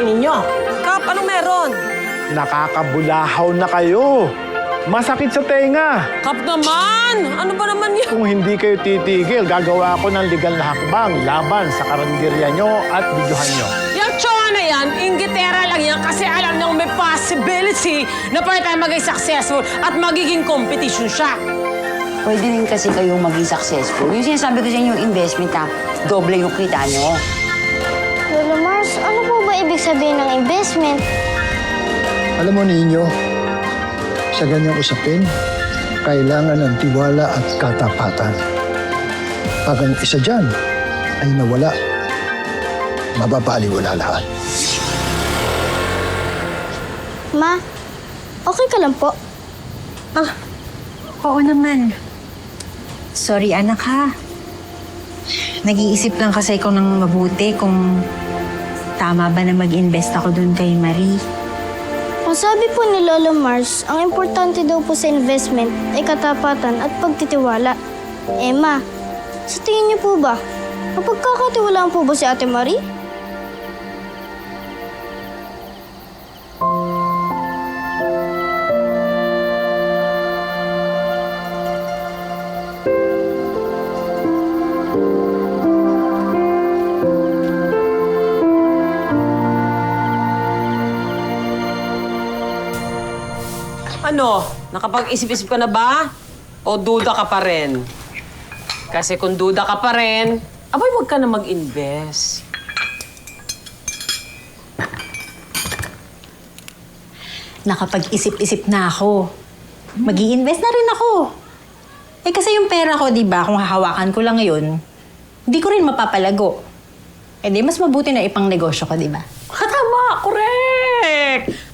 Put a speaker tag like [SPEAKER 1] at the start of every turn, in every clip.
[SPEAKER 1] video ninyo.
[SPEAKER 2] Kap, anong meron?
[SPEAKER 3] Nakakabulahaw na kayo. Masakit sa tenga.
[SPEAKER 2] Kap naman! Ano ba naman yan?
[SPEAKER 3] Kung hindi kayo titigil, gagawa ako ng legal na hakbang laban sa karinderya nyo at videohan nyo.
[SPEAKER 2] Yung tsawa na yan, inggitera lang yan kasi alam nang may possibility na pwede tayo maging successful at magiging competition siya.
[SPEAKER 4] Pwede rin kasi kayong maging successful. Yung sinasabi ko sa inyo, yung investment ha, doble yung kita nyo.
[SPEAKER 5] Ba ibig sabihin ng investment?
[SPEAKER 6] Alam mo ninyo, sa ganyang usapin, kailangan ng tiwala at katapatan. Pag ang isa dyan ay nawala, mababaliwala lahat.
[SPEAKER 5] Ma, okay ka lang po?
[SPEAKER 7] Oo naman. Sorry, anak ha. Nag-iisip lang kasi ako ng mabuti kung tama ba na mag-invest ako dun kay Marie.
[SPEAKER 5] Ang sabi po ni Lolo Mars, ang importante daw po sa investment ay katapatan at pagtitiwala. Eh ma, sa tingin niyo po ba, mapagkakatiwalaan po ba si Ate Marie?
[SPEAKER 2] Ano? Nakapag-isip-isip ka na ba? O duda ka pa rin? Kasi kung duda ka pa rin, abay wag ka na mag-invest.
[SPEAKER 7] Nakapag-isip-isip na ako. mag invest na rin ako. Eh kasi yung pera ko, di ba, kung hahawakan ko lang ngayon, hindi ko rin mapapalago. Eh di, mas mabuti na ipang negosyo ko, di ba?
[SPEAKER 2] Ah, Tama, correct!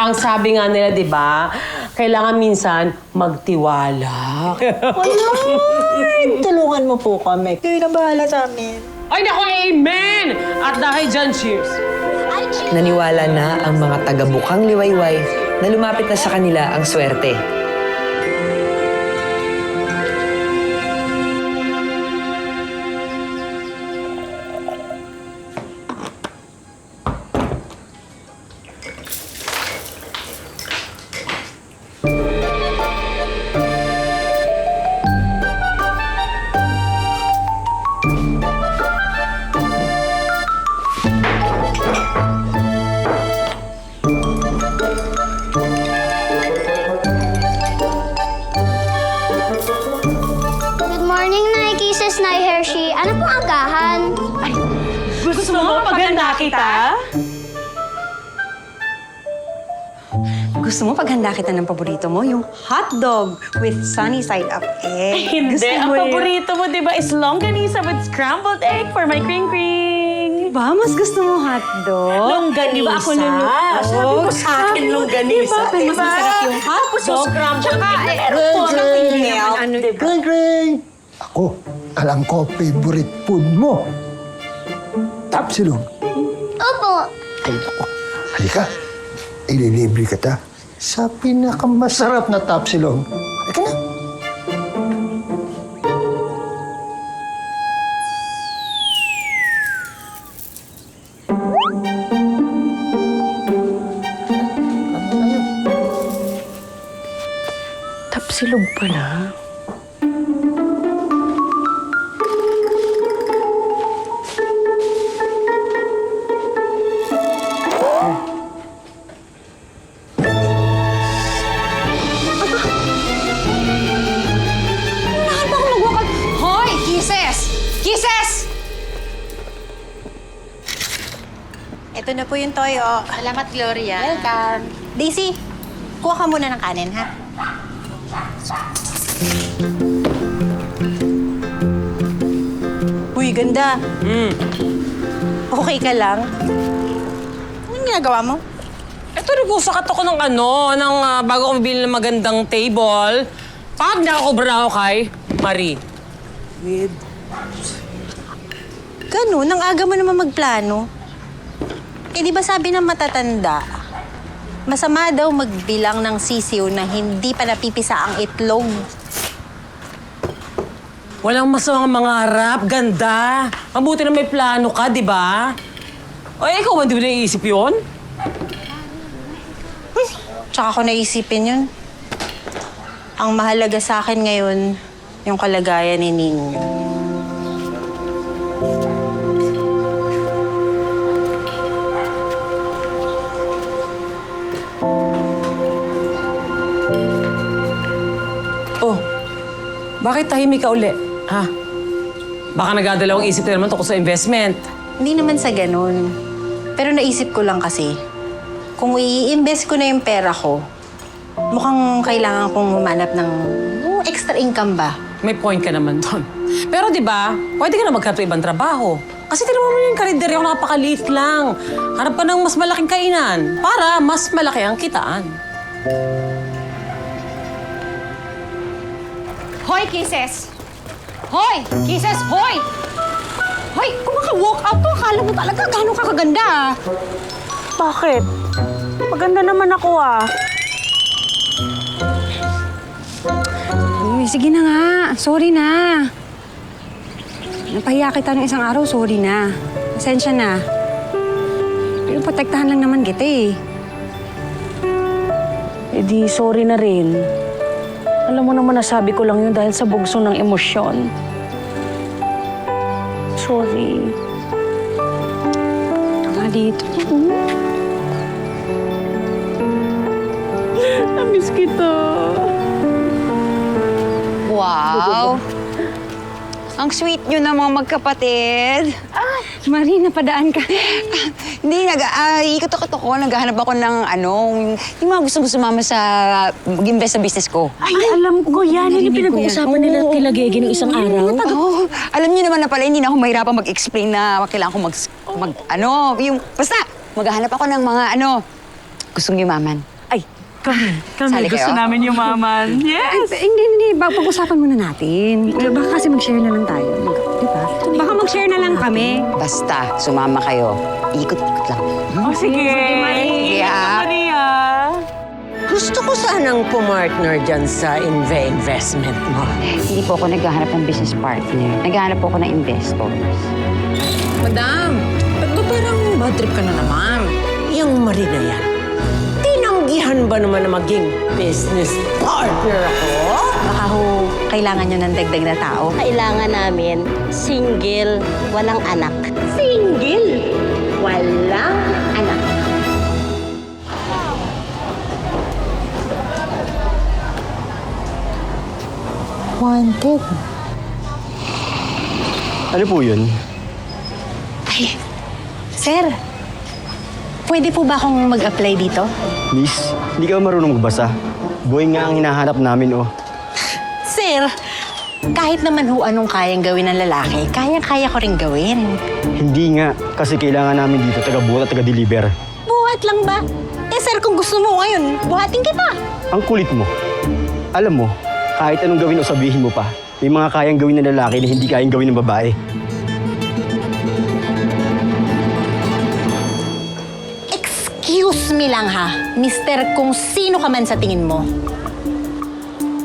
[SPEAKER 2] Ang sabi nga nila, di ba, kailangan minsan magtiwala.
[SPEAKER 7] Ay, tulungan mo po kami. Kayo na bahala sa amin.
[SPEAKER 2] Ay, naku, amen! At dahil dyan, cheers!
[SPEAKER 8] Naniwala na ang mga taga-bukang liwayway na lumapit na sa kanila ang swerte.
[SPEAKER 2] Gusto mo
[SPEAKER 7] paghanda kita ng paborito mo? Yung hotdog with sunny side up egg.
[SPEAKER 9] Hindi.
[SPEAKER 7] Gusto
[SPEAKER 9] Ang
[SPEAKER 7] mo yun?
[SPEAKER 9] paborito mo, di ba, is longganisa with scrambled egg for my kring-kring.
[SPEAKER 7] Ba, mas gusto mo hotdog?
[SPEAKER 9] Longganisa.
[SPEAKER 7] Di ba ako lulu-
[SPEAKER 9] Sabi mo sa akin, longganisa.
[SPEAKER 7] Diba? Mas masarap yung hotdog. Tsaka, eh,
[SPEAKER 9] Ring,
[SPEAKER 7] naman, ano,
[SPEAKER 6] Kring, kring! Ako, alam ko, favorite food mo. Tapsilog.
[SPEAKER 5] Opo.
[SPEAKER 6] Ay, ako. Halika, ililibre kita sa pinakamasarap na tapsilog. Halika na.
[SPEAKER 9] Tapsilog pala.
[SPEAKER 7] Toyo. Salamat, Gloria. Welcome. Daisy, kuha ka muna ng kanin, ha? Uy, ganda.
[SPEAKER 2] Hmm.
[SPEAKER 7] Okay ka lang? Anong ginagawa mo?
[SPEAKER 2] Ito, nagkusakat ako ng ano, ng ah, bago ko mabili ng magandang table. Pag nakakubra na ako kay Marie.
[SPEAKER 7] Ganun, ang aga mo naman magplano. Eh, di ba sabi ng matatanda, masama daw magbilang ng sisiw na hindi pa napipisa ang itlog.
[SPEAKER 2] Walang masamang mga harap. Ganda. Mabuti na may plano ka, di ba? O, eh, ikaw ba di ba naiisip yun?
[SPEAKER 7] Tsaka ko naisipin yun. Ang mahalaga sa akin ngayon, yung kalagayan ni Ninyo.
[SPEAKER 2] Tahimik ka uli? Ha? Baka nagadalawang isip na naman tungkol sa investment.
[SPEAKER 7] Hindi naman sa ganun. Pero naisip ko lang kasi, kung i-invest ko na yung pera ko, mukhang kailangan kong humanap ng yung extra income ba?
[SPEAKER 2] May point ka naman doon. Pero di ba, pwede ka na maghanap ng ibang trabaho. Kasi tinan mo yung karinderya ko napakaliit lang. Hanap ka ng mas malaking kainan para mas malaki ang kitaan.
[SPEAKER 10] Hoy, Kisses! Hoy! Kisses, hoy! Hoy, kung maka-walk out to, akala mo talaga gano'ng kakaganda ah.
[SPEAKER 9] Bakit? Maganda naman ako ah.
[SPEAKER 10] Uy, sige na nga. Sorry na. Napahiya kita ng isang araw, sorry na. Pasensya na. Pero protektahan lang naman kita eh.
[SPEAKER 9] E di, sorry na rin. Alam mo naman nasabi ko lang yun dahil sa bugso ng emosyon. Sorry.
[SPEAKER 10] Nga dito.
[SPEAKER 9] Namiss kita.
[SPEAKER 4] Wow! Ang sweet nyo na mga magkapatid.
[SPEAKER 10] Marie, napadaan ka.
[SPEAKER 4] Hindi, nag, uh, ikot-ikot ako. Naghahanap ako ng ano, yung, yung mga gusto-gusto sumama sa mag-invest sa business ko.
[SPEAKER 9] Ay, alam ko yan. Yan yung pinag-uusapan nila at kila Gege nung isang araw.
[SPEAKER 4] Oh, alam niyo naman na pala, hindi na ako mahirapan mag-explain na kailangan ko mag, mag, ano, yung, basta, maghahanap ako ng mga, ano, gustong yumaman.
[SPEAKER 9] Ay, kami. Kami.
[SPEAKER 4] Sali
[SPEAKER 9] Gusto
[SPEAKER 4] kayo?
[SPEAKER 9] namin yumaman. Yes!
[SPEAKER 10] Ay, hindi, hindi. Ba- Pag-usapan muna natin. Baka kasi mag-share na lang tayo. Mag-share na lang kami.
[SPEAKER 4] Basta, sumama kayo. Ikot-ikot lang.
[SPEAKER 9] Oh, sige.
[SPEAKER 4] Sige, ah.
[SPEAKER 9] Maria.
[SPEAKER 1] Gusto ko sanang pumartner dyan sa Inve investment mo.
[SPEAKER 4] Hindi po ako naghahanap ng business partner. Naghahanap po ako ng investors.
[SPEAKER 2] Madam, ba't ba parang bad trip ka na naman?
[SPEAKER 1] Yung Marina yan. Tinanggihan ba naman na maging business partner ako?
[SPEAKER 7] Baka ho, kailangan nyo ng dagdag na tao.
[SPEAKER 5] Kailangan namin single, walang anak. Single, walang anak.
[SPEAKER 7] Wanted.
[SPEAKER 11] Ano po yun?
[SPEAKER 7] Sir, pwede po ba akong mag-apply dito?
[SPEAKER 11] Miss, hindi ka marunong magbasa. Boy nga ang hinahanap namin, oh.
[SPEAKER 7] Sir, kahit naman ho anong kayang gawin ng lalaki, kayang-kaya ko rin gawin.
[SPEAKER 11] Hindi nga, kasi kailangan namin dito taga-buhat at taga-deliver.
[SPEAKER 7] Buhat lang ba? Eh sir, kung gusto mo ngayon, buhatin kita.
[SPEAKER 11] Ang kulit mo. Alam mo, kahit anong gawin o sabihin mo pa, may mga kayang gawin ng lalaki na hindi kayang gawin ng babae.
[SPEAKER 7] Me lang ha, mister kung sino ka man sa tingin mo.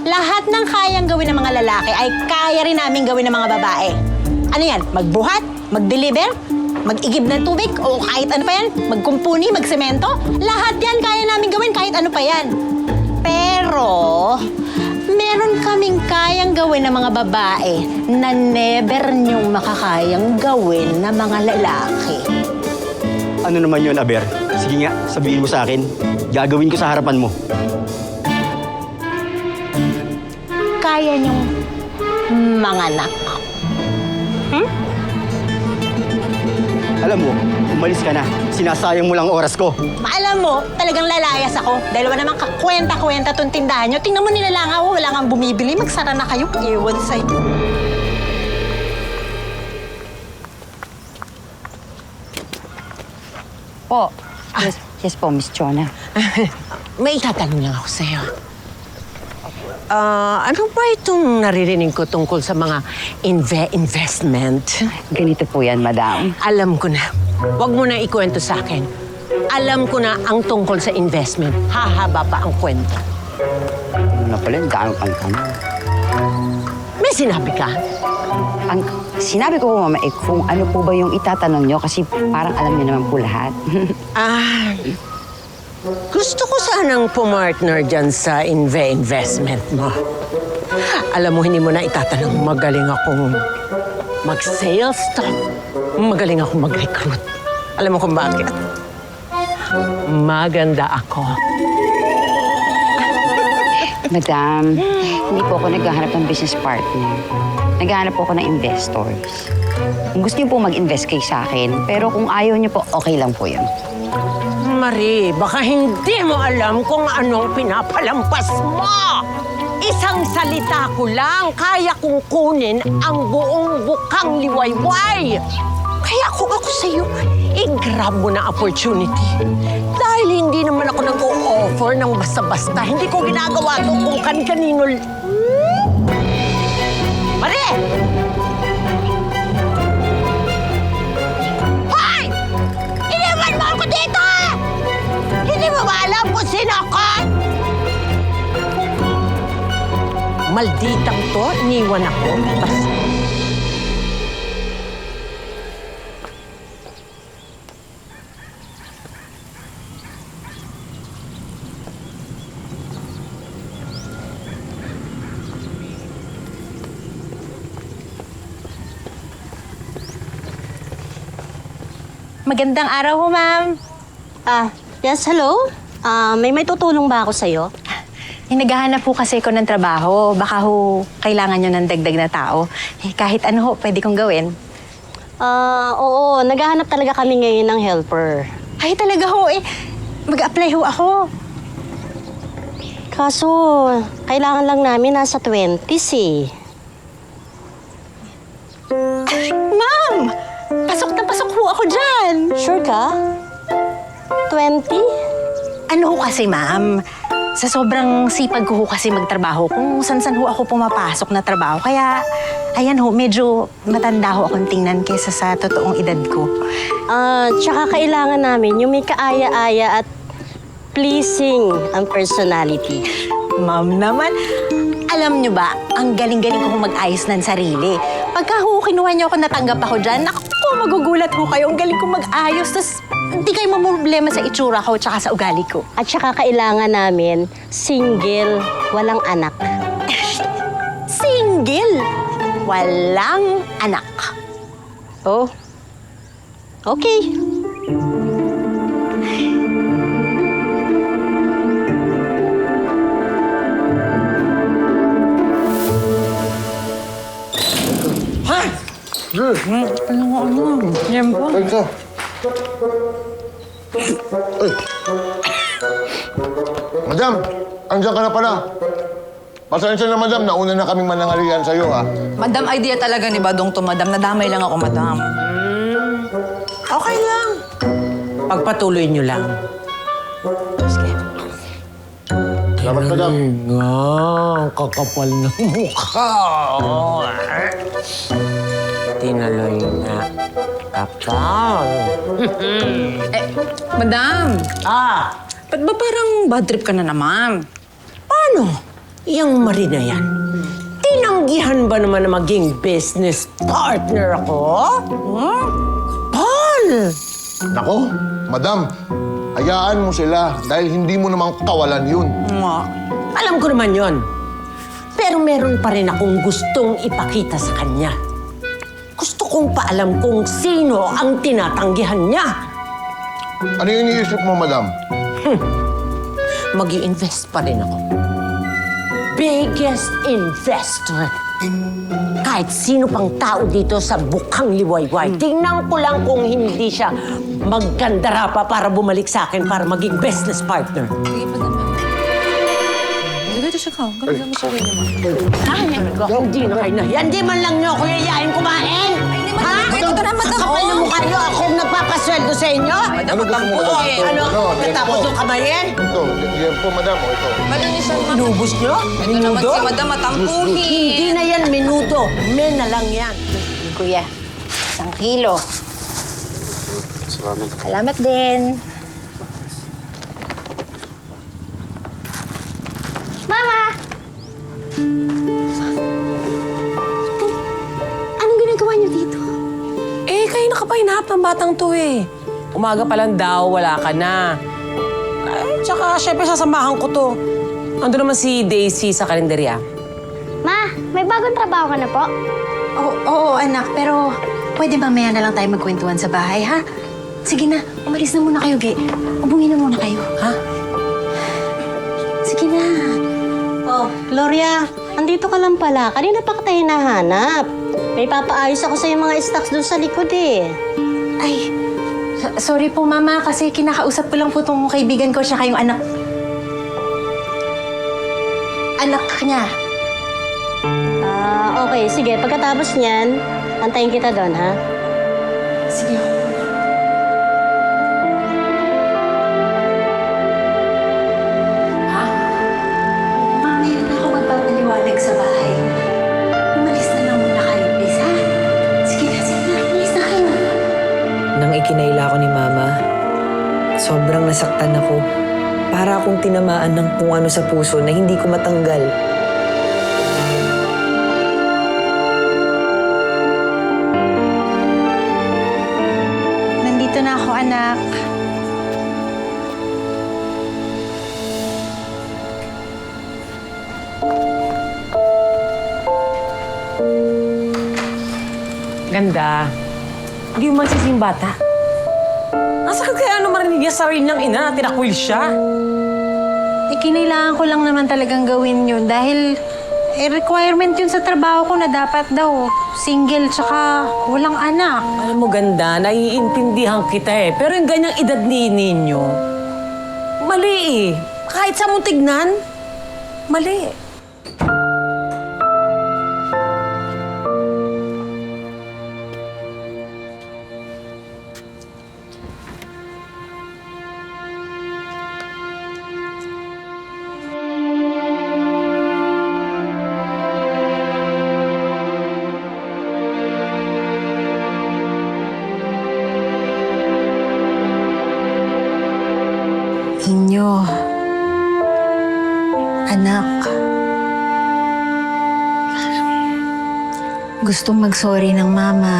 [SPEAKER 7] Lahat ng kayang gawin ng mga lalaki ay kaya rin namin gawin ng mga babae. Ano yan? Magbuhat? Mag-deliver? Mag-igib ng tubig? O kahit ano pa yan? Magkumpuni? Magsemento? Lahat yan kaya namin gawin kahit ano pa yan. Pero, meron kaming kayang gawin ng mga babae na never niyong makakayang gawin ng mga lalaki.
[SPEAKER 11] Ano naman yun, Aber? Sige nga, sabihin mo sa akin. Gagawin ko sa harapan mo.
[SPEAKER 7] kaya niyong manganak.
[SPEAKER 11] Alam mo, umalis ka na. Sinasayang mo lang ang oras ko.
[SPEAKER 7] Alam mo, talagang lalayas ako. Dahil wala namang kakwenta-kwenta tong tindahan nyo. Tingnan mo nila lang ako, wala kang bumibili. Magsara na kayo, iwan sa'yo.
[SPEAKER 4] Po. Yes, yes po, Miss Chona.
[SPEAKER 1] May itatanong lang ako sa'yo. Ah, ano ba itong naririnig ko tungkol sa mga inve investment?
[SPEAKER 4] Ganito po yan, madam.
[SPEAKER 1] Alam ko na. Huwag mo na ikwento sa akin. Alam ko na ang tungkol sa investment. Hahaba pa ang kwento.
[SPEAKER 4] Ano na pala, tanong.
[SPEAKER 1] May May sinabi ka?
[SPEAKER 4] Ang sinabi ko po, mama, eh, kung ano po ba yung itatanong nyo kasi parang alam niyo naman po lahat.
[SPEAKER 1] Ah, gusto ko sanang pumartner dyan sa Inve investment mo. Alam mo, hindi mo na itatanong magaling akong mag-sales talk. Magaling akong mag-recruit. Alam mo kung bakit? Maganda ako.
[SPEAKER 4] Madam, hindi po ako naghahanap ng business partner. Naghahanap po ako ng investors. Kung gusto niyo po mag-invest kayo sa akin, pero kung ayaw niyo po, okay lang po yun.
[SPEAKER 1] Marie, baka hindi mo alam kung anong pinapalampas mo. Isang salita ko lang, kaya kong kunin ang buong bukang liwayway. Kaya kung ako sa'yo, i-grab mo na opportunity. Dahil hindi naman ako nag-o-offer ng basta-basta. Hindi ko ginagawa to kung kan-kanino. l- Marie! Hoy! Iniwan mo ako dito! Hindi mo ba alam kung sino ako? Malditang to, iniwan ako. Basta.
[SPEAKER 7] Magandang araw ho, ma'am.
[SPEAKER 12] Ah, yes, hello? Ah, may may tutulong ba ako sa'yo?
[SPEAKER 7] Eh, naghahanap po kasi ko ng trabaho. Baka ho, kailangan nyo ng dagdag na tao. Eh, kahit ano ho, pwede kong gawin.
[SPEAKER 12] Ah, oo, naghahanap talaga kami ngayon ng helper.
[SPEAKER 7] Ay, talaga ho, eh. Mag-apply ho ako.
[SPEAKER 12] Kaso, kailangan lang namin nasa 20s eh.
[SPEAKER 7] Pasok na pasok ho ako dyan.
[SPEAKER 12] Sure ka? 20?
[SPEAKER 7] Ano ho kasi, ma'am? Sa sobrang sipag ko ho kasi magtrabaho, kung san-san ho ako pumapasok na trabaho. Kaya, ayan ho, medyo matanda ho akong tingnan kesa sa totoong edad ko.
[SPEAKER 12] Ah, tsaka kailangan namin yung may kaaya-aya at pleasing ang personality.
[SPEAKER 7] Ma'am naman, alam nyo ba, ang galing-galing ko mag-ayos ng sarili. Pagka ho, kinuha niyo ako, natanggap ako dyan, naku po, magugulat ho kayo. Ang galing ko mag-ayos, tas hindi kayo mamroblema sa itsura ko tsaka sa ugali ko.
[SPEAKER 12] At tsaka kailangan namin single, walang anak.
[SPEAKER 7] Single, walang anak.
[SPEAKER 12] Oh, okay.
[SPEAKER 13] Ay, ka. Ay. Madam, andyan ka na pala. Pasensya na, madam. Nauna na kaming manangalian sa'yo, ha?
[SPEAKER 10] Madam, idea talaga ni Badong to, madam. Nadamay lang ako, madam.
[SPEAKER 1] Okay lang. Pagpatuloy nyo lang. Sige.
[SPEAKER 13] Salamat, madam.
[SPEAKER 1] Nga, ang kakapal ng mukha. Tinaloy na. Kapal.
[SPEAKER 10] Madam,
[SPEAKER 1] Ah,
[SPEAKER 10] ba't ba parang bad trip ka na naman?
[SPEAKER 1] paano? Yang Marina yan. Tinanggihan ba naman na maging business partner ako? Huh? Paul!
[SPEAKER 13] Nako, madam. Hayaan mo sila dahil hindi mo namang kawalan yun.
[SPEAKER 10] Nga.
[SPEAKER 1] Alam ko naman yon. Pero meron pa rin akong gustong ipakita sa kanya. Gusto kong paalam kung sino ang tinatanggihan niya.
[SPEAKER 13] Ano yung iniisip mo, madam?
[SPEAKER 1] mag invest pa rin ako. Biggest investor. Kahit sino pang tao dito sa bukang liwayway. Tingnan ko lang kung hindi siya maggandara pa para bumalik sa akin para maging business partner.
[SPEAKER 10] Dito siya ka. Ganda mo sa rin naman.
[SPEAKER 1] Hindi na kayo nahiya. Hindi man lang niyo ako yayain kumain. Ha?
[SPEAKER 10] Ito ka naman ako.
[SPEAKER 1] Kapal na mukha niyo. Ako ang nagpapasweldo sa inyo.
[SPEAKER 13] Ano gusto mo, madam?
[SPEAKER 1] Eh, ano?
[SPEAKER 13] Ito,
[SPEAKER 1] Natapos
[SPEAKER 13] ito.
[SPEAKER 1] yung kamayin?
[SPEAKER 13] Ito, yan po, madam. O, ito.
[SPEAKER 10] Madam, isang
[SPEAKER 1] Inubos niyo?
[SPEAKER 10] Ito naman
[SPEAKER 1] Minudo?
[SPEAKER 10] si madam matampuhin.
[SPEAKER 1] Hindi na yan minuto. Men na lang yan.
[SPEAKER 7] Kuya, isang kilo. Salamat. Salamat din.
[SPEAKER 2] Naghahanap ng batang to eh. Umaga pa lang daw, wala ka na. Ay, tsaka syempre sasamahan ko to. Ando naman si Daisy sa kalendarya.
[SPEAKER 5] Ma, may bagong trabaho ka na po?
[SPEAKER 7] Oo, oo, anak, pero pwede mamaya na lang tayo magkwentuhan sa bahay, ha? Sige na, umalis na muna kayo, Ge. Ubungin na muna kayo.
[SPEAKER 2] Ha?
[SPEAKER 7] Sige na.
[SPEAKER 10] Oh, Gloria, andito ka lang pala. Kanina pa kita hinahanap. May papaayos ako sa mga stocks doon sa likod eh.
[SPEAKER 7] Ay, so- sorry po, Mama, kasi kinakausap ko lang po tong kaibigan ko siya yung anak. Anak niya.
[SPEAKER 10] Ah, okay. Sige, pagkatapos niyan, antayin kita doon, ha?
[SPEAKER 7] Sige.
[SPEAKER 8] Akong tinamaan ng kung ano sa puso na hindi ko matanggal.
[SPEAKER 7] Nandito na ako, anak.
[SPEAKER 2] Ganda. Hindi mo magsisi yung bata. Ang sakit kaya ano marinig niya sa sarili ng ina na tinakwil siya.
[SPEAKER 7] Eh, kinailangan ko lang naman talagang gawin yun dahil eh, requirement yun sa trabaho ko na dapat daw single tsaka walang anak.
[SPEAKER 2] Alam mo, ganda, naiintindihan kita eh. Pero yung ganyang edad ni ninyo, mali eh. Kahit sa mong tignan, mali.
[SPEAKER 7] Inyo. Gustong mag-sorry ng mama.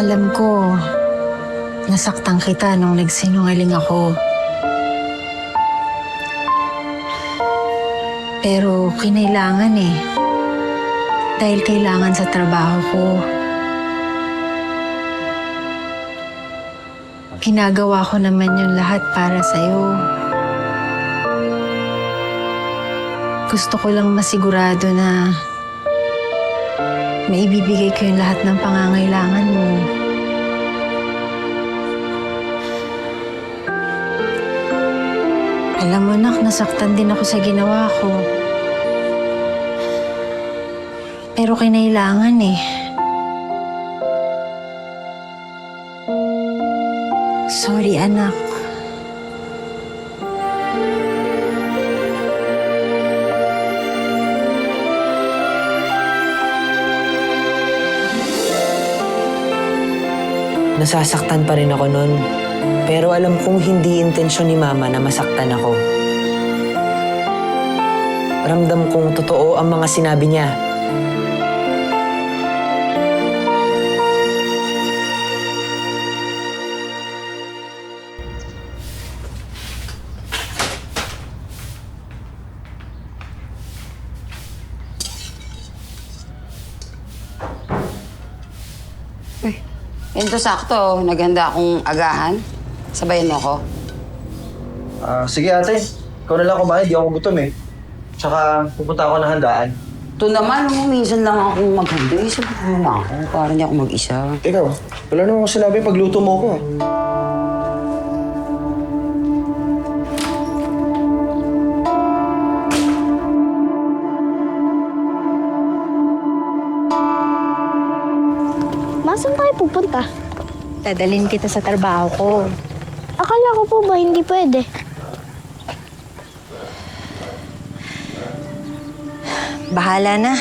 [SPEAKER 7] Alam ko, nasaktan kita nung nagsinungaling ako. Pero kinailangan eh. Dahil kailangan sa trabaho ko. Ginagawa ko naman yung lahat para sa'yo. Gusto ko lang masigurado na maibibigay ko yung lahat ng pangangailangan mo. Alam mo, nak, nasaktan din ako sa ginawa ko. Pero kinailangan eh. Sorry, anak.
[SPEAKER 8] Nasasaktan pa rin ako nun. Pero alam kong hindi intensyon ni Mama na masaktan ako. Ramdam kong totoo ang mga sinabi niya.
[SPEAKER 4] Ito sakto, naghanda akong agahan. Sabayan mo ako.
[SPEAKER 11] Ah, sige ate. Ikaw na lang kumain, di ako gutom eh. Tsaka pupunta ako ng handaan.
[SPEAKER 4] Ito naman, mo minsan lang akong maghanda. Sabi mo na ako, para niya ako mag-isa.
[SPEAKER 11] Ikaw, wala naman ako sinabi pagluto mo ko.
[SPEAKER 5] Pupunta?
[SPEAKER 7] Dadalhin kita sa trabaho ko.
[SPEAKER 5] Akala ko po ba hindi pwede?
[SPEAKER 7] Bahala na.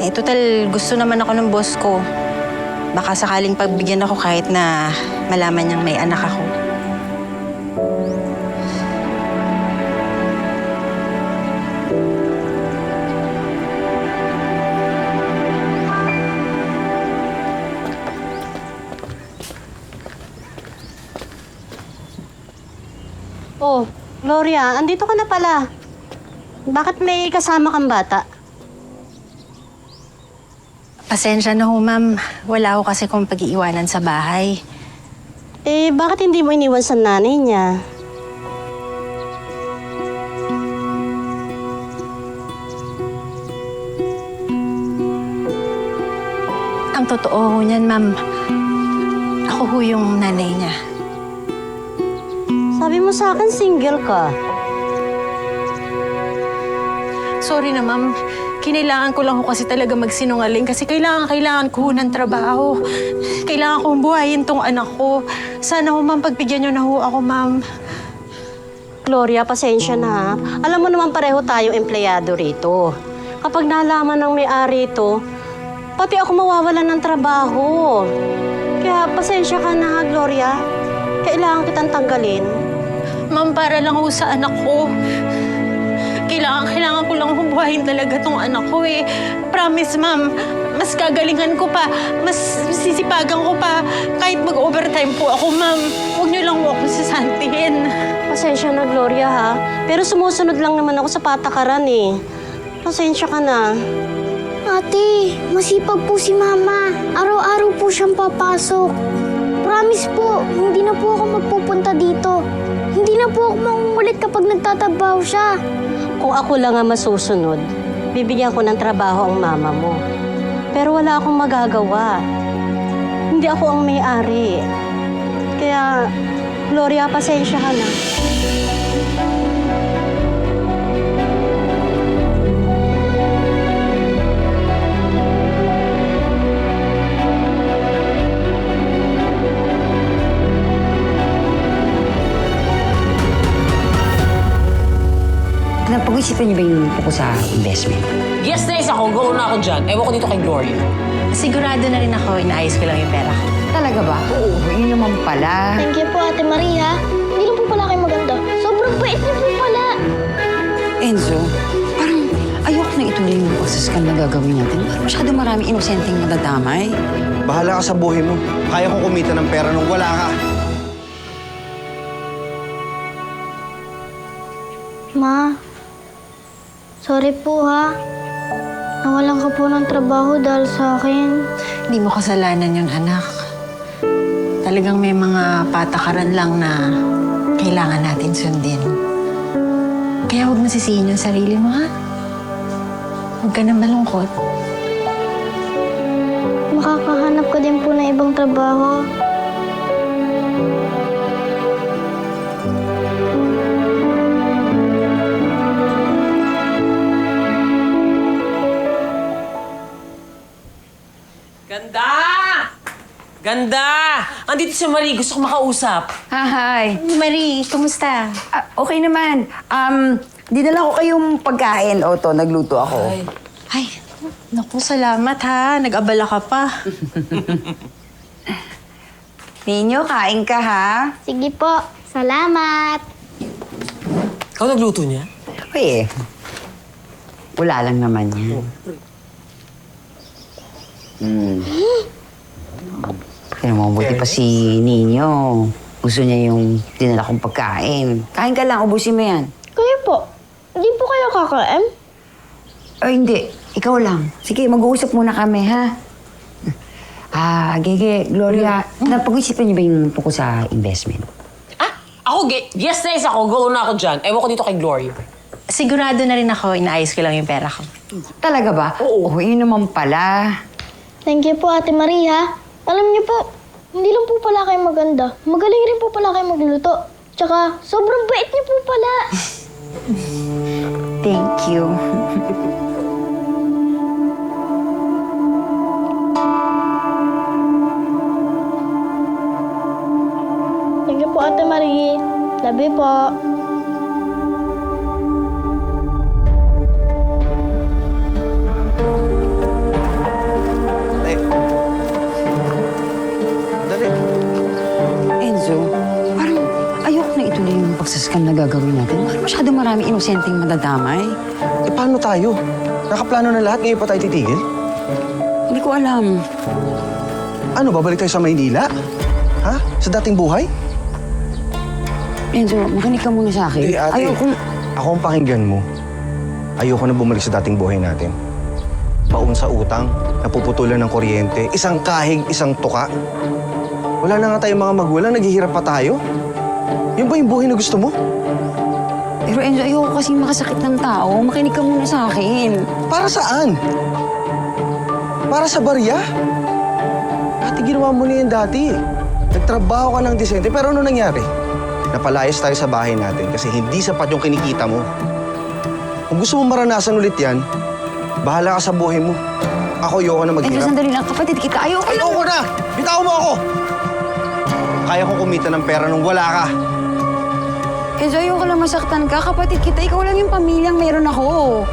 [SPEAKER 7] Eh, total, gusto naman ako ng boss ko. Baka sakaling pagbigyan ako kahit na malaman niyang may anak ako.
[SPEAKER 12] Gloria, andito ka na pala. Bakit may kasama kang bata?
[SPEAKER 7] Pasensya na ho, ma'am. Wala ho kasi kong pag-iiwanan sa bahay.
[SPEAKER 12] Eh, bakit hindi mo iniwan sa nanay niya?
[SPEAKER 7] Ang totoo ho niyan, ma'am. Ako ho yung nanay niya.
[SPEAKER 12] Sabi mo sa akin, single ka.
[SPEAKER 7] Sorry na, ma'am. Kinailangan ko lang ho kasi talaga magsinungaling kasi kailangan, kailangan ko ho ng trabaho. Kailangan kong buhayin tong anak ko. Sana ho, ma'am, pagbigyan niyo na ho ako, ma'am.
[SPEAKER 12] Gloria, pasensya na ha. Alam mo naman pareho tayo empleyado rito. Kapag nalaman ng may-ari ito, pati ako mawawalan ng trabaho. Kaya pasensya ka na ha, Gloria. Kailangan kitang tanggalin.
[SPEAKER 7] Ma'am, para lang ho sa anak ko. Kailangan, kailangan ko lang buhayin talaga tong anak ko eh. Promise, ma'am. Mas gagalingan ko pa. Mas sisipagan ko pa. Kahit mag-overtime po ako, ma'am. Huwag niyo lang ho ako sasantihin.
[SPEAKER 12] Pasensya na, Gloria ha. Pero sumusunod lang naman ako sa patakaran eh. Pasensya ka na.
[SPEAKER 5] Ate, masipag po si Mama. Araw-araw po siyang papasok. Promise po, hindi na po ako magpupunta dito. Hindi na po ako mangungulit kapag nagtatabaho siya.
[SPEAKER 12] Kung ako lang ang masusunod, bibigyan ko ng trabaho ang mama mo. Pero wala akong magagawa. Hindi ako ang may-ari. Kaya, Gloria, pasensya ka na.
[SPEAKER 4] Napag-isipan niyo ba yung po ko sa investment?
[SPEAKER 2] Yes na isa ako. Go na ako dyan. Ewan ko dito kay Gloria.
[SPEAKER 7] Sigurado na rin ako, inaayos ko lang yung pera ko.
[SPEAKER 4] Talaga ba? Oo, yun naman pala.
[SPEAKER 5] Thank you po, Ate Maria. Hindi lang po pala kayo maganda. Sobrang bait niyo po pala.
[SPEAKER 4] Enzo, parang ayoko na ituloy yung pagsaskan na gagawin natin. Parang masyado marami inosenteng nadadamay.
[SPEAKER 14] Bahala ka sa buhay mo. Kaya ko kumita ng pera nung wala ka.
[SPEAKER 5] Ma, sorry po ha. Nawalan ka po ng trabaho dahil sa akin.
[SPEAKER 7] Hindi mo kasalanan yun, anak. Talagang may mga patakaran lang na kailangan natin sundin. Kaya huwag masisihin yung sarili mo, ha? Huwag ka na malungkot.
[SPEAKER 5] Makakahanap ka din po ng ibang trabaho.
[SPEAKER 2] Ganda! Andito si Marie. Gusto ko makausap.
[SPEAKER 4] Hi.
[SPEAKER 7] Marie, kumusta?
[SPEAKER 4] Ah, okay naman. Um, dinala ko kayong pagkain. O to, nagluto ako.
[SPEAKER 7] Ay, naku, salamat ha. Nag-abala ka pa.
[SPEAKER 4] Ninyo, kain ka ha?
[SPEAKER 5] Sige po, salamat.
[SPEAKER 2] Ikaw nagluto niya?
[SPEAKER 4] Uy, eh. Wala lang naman yan. Hmm. Kaya mo, buti pa si Nino. Gusto niya yung dinala kong pagkain. Kain ka lang, ubusin mo yan.
[SPEAKER 5] Kayo po, hindi po kayo kakain?
[SPEAKER 4] Ay, hindi. Ikaw lang. Sige, mag-uusap muna kami, ha? Ah, Gege, Gloria, napag-isipan niyo ba yung tungkol sa investment?
[SPEAKER 2] Ah, ako, ge- yes na isa ako. Go na ako dyan. Ewan ko dito kay Gloria.
[SPEAKER 7] Sigurado na rin ako, inaayos ko lang yung pera ko.
[SPEAKER 4] Talaga ba? Oo. yun naman pala.
[SPEAKER 5] Thank you po, Ate Maria. Alam niyo po, hindi lang po pala kayo maganda. Magaling rin po pala kayo magluto. Tsaka, sobrang bait niyo po pala.
[SPEAKER 4] Thank you.
[SPEAKER 5] Thank you po, Ate Marie. You po.
[SPEAKER 4] Pagsaskan na gagawin natin. Parang masyado marami inosenteng madadamay.
[SPEAKER 14] Eh, paano tayo? Nakaplano na lahat, ngayon pa tayo titigil?
[SPEAKER 4] Hindi ko alam.
[SPEAKER 14] Ano, babalik tayo sa Maynila? Ha? Sa dating buhay?
[SPEAKER 4] Enzo, makinig ka muna sa akin.
[SPEAKER 14] Eh, ate,
[SPEAKER 4] Ayoko,
[SPEAKER 14] ako ang pakinggan mo. Ayoko na bumalik sa dating buhay natin. Paun sa utang, napuputulan ng kuryente, isang kahig, isang tuka. Wala na nga tayong mga magulang, naghihirap pa tayo. Yun ba yung buhay na gusto mo?
[SPEAKER 4] pero Enzo, ayoko kasi makasakit ng tao. Makinig ka muna sa akin.
[SPEAKER 14] Para saan? Para sa barya? Ate, ginawa mo na yan dati. Nagtrabaho ka ng disente, pero ano nangyari? Napalayas tayo sa bahay natin kasi hindi sapat yung kinikita mo. Kung gusto mo maranasan ulit yan, bahala ka sa buhay mo. Ako, ayoko na
[SPEAKER 4] Enzo,
[SPEAKER 14] maghirap.
[SPEAKER 4] sandali lang. Kapatid kita, ayoko.
[SPEAKER 14] Ayoko na! Bitaw mo ako! Kaya kong kumita ng pera nung wala ka.
[SPEAKER 4] Enzo, ayoko lang masaktan ka. Kapatid kita, ikaw lang yung pamilyang meron ako.